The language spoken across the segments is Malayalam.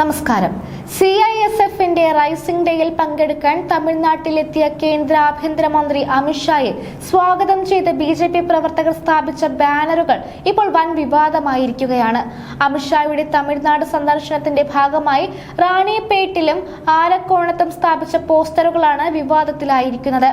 നമസ്കാരം. സി ഐ എസ് എഫിന്റെ റൈസിംഗ് ഡേയിൽ പങ്കെടുക്കാൻ തമിഴ്നാട്ടിലെത്തിയ കേന്ദ്ര ആഭ്യന്തരമന്ത്രി അമിത്ഷായെ സ്വാഗതം ചെയ്ത ബി ജെ പി പ്രവർത്തകർ സ്ഥാപിച്ച ബാനറുകൾ ഇപ്പോൾ വൻ വിവാദമായിരിക്കുകയാണ്. അമിത്ഷായുടെ തമിഴ്നാട് സന്ദർശനത്തിന്റെ ഭാഗമായി റാണിപേട്ടിലും ആലക്കോണത്തും സ്ഥാപിച്ച പോസ്റ്ററുകളാണ് വിവാദത്തിലായിരിക്കുന്നത്.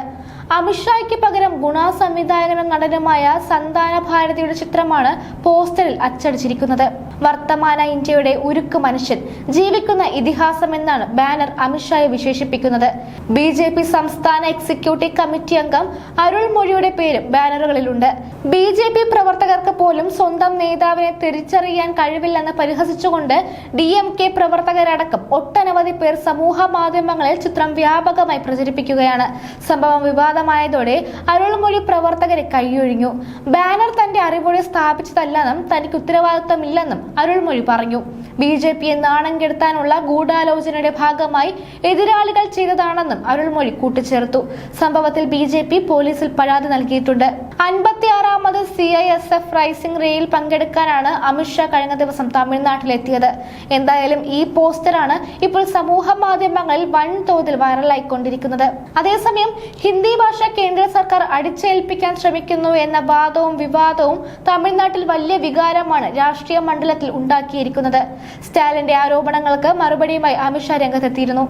അമിത്ഷായ്ക്ക് പകരം ഗുണ സംവിധായകനും നടനുമായ സന്താന ഭാരതിയുടെ ചിത്രമാണ് പോസ്റ്ററിൽ അച്ചടിച്ചിരിക്കുന്നത്. വർത്തമാന ഇന്ത്യയുടെ ഉരുക്ക് മനുഷ്യൻ ജീവിക്കുന്ന ഇതിഹാസം എന്നാണ് ബാനർ അമിത്ഷായെ വിശേഷിപ്പിക്കുന്നത്. ബി ജെ പി സംസ്ഥാന എക്സിക്യൂട്ടീവ് കമ്മിറ്റി അംഗം അരുൾമൊഴിയുടെ പേരും ബാനറുകളിലുണ്ട്. ബി ജെ പി പ്രവർത്തകർക്ക് പോലും സ്വന്തം നേതാവിനെ തിരിച്ചറിയാൻ കഴിവില്ലെന്ന് പരിഹസിച്ചുകൊണ്ട് ഡി എം കെ പ്രവർത്തകരടക്കം ഒട്ടനവധി പേർ സമൂഹ മാധ്യമങ്ങളിൽ ചിത്രം വ്യാപകമായി പ്രചരിപ്പിക്കുകയാണ്. സംഭവം വിവാദമായതോടെ അരുൾമൊഴി പ്രവർത്തകരെ കൈയൊഴിഞ്ഞു. ബാനർ തന്റെ അറിവോടെ സ്ഥാപിച്ചതല്ലെന്നും തനിക്ക് ഉത്തരവാദിത്തമില്ലെന്നും അരുൾമൊഴി പറഞ്ഞു. ബി ജെ പിയെ നാണം കെടുത്താനുള്ള ഗൂഢാലോചനയുടെ ഭാഗമായി എതിരാളികൾ ചെയ്തതാണെന്നും അരുൾമൊഴി കൂട്ടിച്ചേർത്തു. സംഭവത്തിൽ ബി ജെ പി പോലീസിൽ പരാതി നൽകിയിട്ടുണ്ട്. അൻപത്തിയാറാമത് C I S F raising റേയിൽ പങ്കെടുക്കാനാണ് അമിത്ഷാ കഴിഞ്ഞ ദിവസം തമിഴ്നാട്ടിലെത്തിയത്. എന്തായാലും ഈ പോസ്റ്ററാണ് ഇപ്പോൾ സമൂഹ മാധ്യമങ്ങളിൽ വൻതോതിൽ വൈറലായിക്കൊണ്ടിരിക്കുന്നത്. അതേസമയം ഹിന്ദി ഭാഷ കേന്ദ്ര സർക്കാർ അടിച്ചേൽപ്പിക്കാൻ ശ്രമിക്കുന്നു എന്ന വാദവും വിവാദവും തമിഴ്നാട്ടിൽ വലിയ വികാരമാണ് രാഷ്ട്രീയ മണ്ഡലത്തിൽ ഉണ്ടാക്കിയിരിക്കുന്നത്. സ്റ്റാലിന്റെ ആരോപണങ്ങൾക്ക് മറുപടിയുമായി അമിത്ഷാ രംഗത്തെത്തിയിരുന്നു.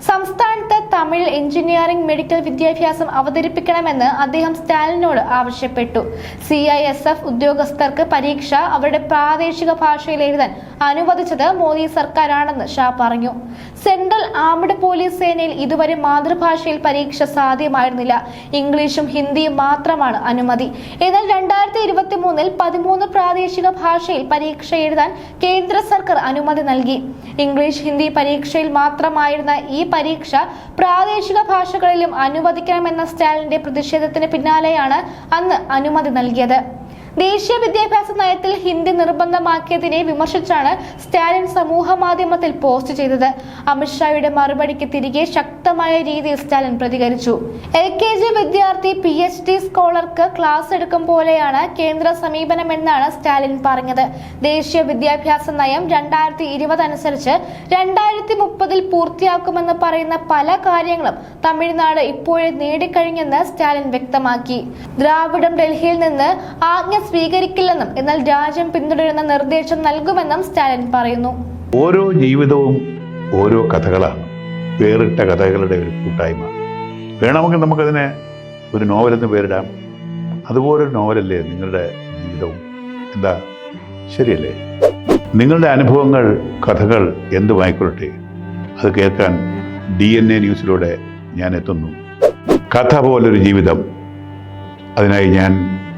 സംസ്ഥാനത്ത് തമിഴ് എഞ്ചിനീയറിംഗ് മെഡിക്കൽ വിദ്യാഭ്യാസം അവതരിപ്പിക്കണമെന്ന് അദ്ദേഹം സ്റ്റാലിനോട് ആവശ്യപ്പെട്ടു. സി ഐ എസ് എഫ് ഉദ്യോഗസ്ഥർക്ക് പരീക്ഷ അവരുടെ പ്രാദേശിക ഭാഷയിൽ എഴുതാൻ അനുവദിച്ചത് മോദി സർക്കാരാണെന്ന് ഷാ പറഞ്ഞു. സെൻട്രൽ ആംഡ് പോലീസ് സേനയിൽ ഇതുവരെ മാതൃഭാഷയിൽ പരീക്ഷ സാധ്യമായിരുന്നില്ല. ഇംഗ്ലീഷും ഹിന്ദിയും മാത്രമാണ് അനുമതി. എന്നാൽ രണ്ടായിരത്തി ഇരുപത്തി മൂന്നിൽ പതിമൂന്ന് പ്രാദേശിക ഭാഷയിൽ പരീക്ഷ എഴുതാൻ കേന്ദ്ര സർക്കാർ അനുമതി നൽകി. ഇംഗ്ലീഷ് ഹിന്ദി പരീക്ഷയിൽ മാത്രമായിരുന്ന ഈ പരീക്ഷ പ്രാദേശിക ഭാഷകളിലും അനുവദിക്കണമെന്ന സ്റ്റാലിന്റെ പ്രതിഷേധത്തിന് പിന്നാലെയാണ് അന്ന് അനുമതി നൽകിയത്. ദേശീയ വിദ്യാഭ്യാസ നയത്തിൽ ഹിന്ദി നിർബന്ധമാക്കിയതിനെ വിമർശിച്ചാണ് സ്റ്റാലിൻ സമൂഹ മാധ്യമത്തിൽ പോസ്റ്റ് ചെയ്തത്. അമിത്ഷായുടെ മറുപടിക്ക് തിരികെ ശക്തമായ രീതിയിൽ സ്റ്റാലിൻ പ്രതികരിച്ചു. എൽ കെ ജി വിദ്യാർത്ഥി പി എച്ച് ഡി സ്കോളർക്ക് ക്ലാസ് എടുക്കും പോലെയാണ് കേന്ദ്ര സമീപനമെന്നാണ് സ്റ്റാലിൻ പറഞ്ഞത്. ദേശീയ വിദ്യാഭ്യാസ നയം രണ്ടായിരത്തി ഇരുപത് അനുസരിച്ച് രണ്ടായിരത്തി മുപ്പതിൽ പൂർത്തിയാക്കുമെന്ന് പറയുന്ന പല കാര്യങ്ങളും തമിഴ്നാട് ഇപ്പോഴേ നേടിക്കഴിഞ്ഞെന്ന് സ്റ്റാലിൻ വ്യക്തമാക്കി. ദ്രാവിഡം ഡൽഹിയിൽ നിന്ന് ആജ്ഞ സ്വീകരിക്കില്ലെന്നും എന്നാൽ രാജ്യം പിന്തുടരുന്ന നിർദ്ദേശം നൽകുമെന്നും സ്റ്റാലിൻ പറയുന്നു. ഓരോ ജീവിതവും ഓരോ കഥകളാണ്. വേറിട്ട കഥകളുടെ ഒരു കൂട്ടായ്മ. വേണമെങ്കിൽ നമുക്കതിനെ ഒരു നോവലെന്ന് പേരിടാം. അതുപോലൊരു നോവലല്ലേ നിങ്ങളുടെ ജീവിതവും? എന്താ? ശരിയല്ലേ? നിങ്ങളുടെ അനുഭവങ്ങൾ കഥകൾ എന്തുമായിക്കൊള്ളട്ടെ അത് കേൾക്കാൻ ഡി എൻ എ ന്യൂസിലൂടെ ഞാൻ എത്തുന്നു. കഥ പോലൊരു ജീവിതം. അതിനായി ഞാൻ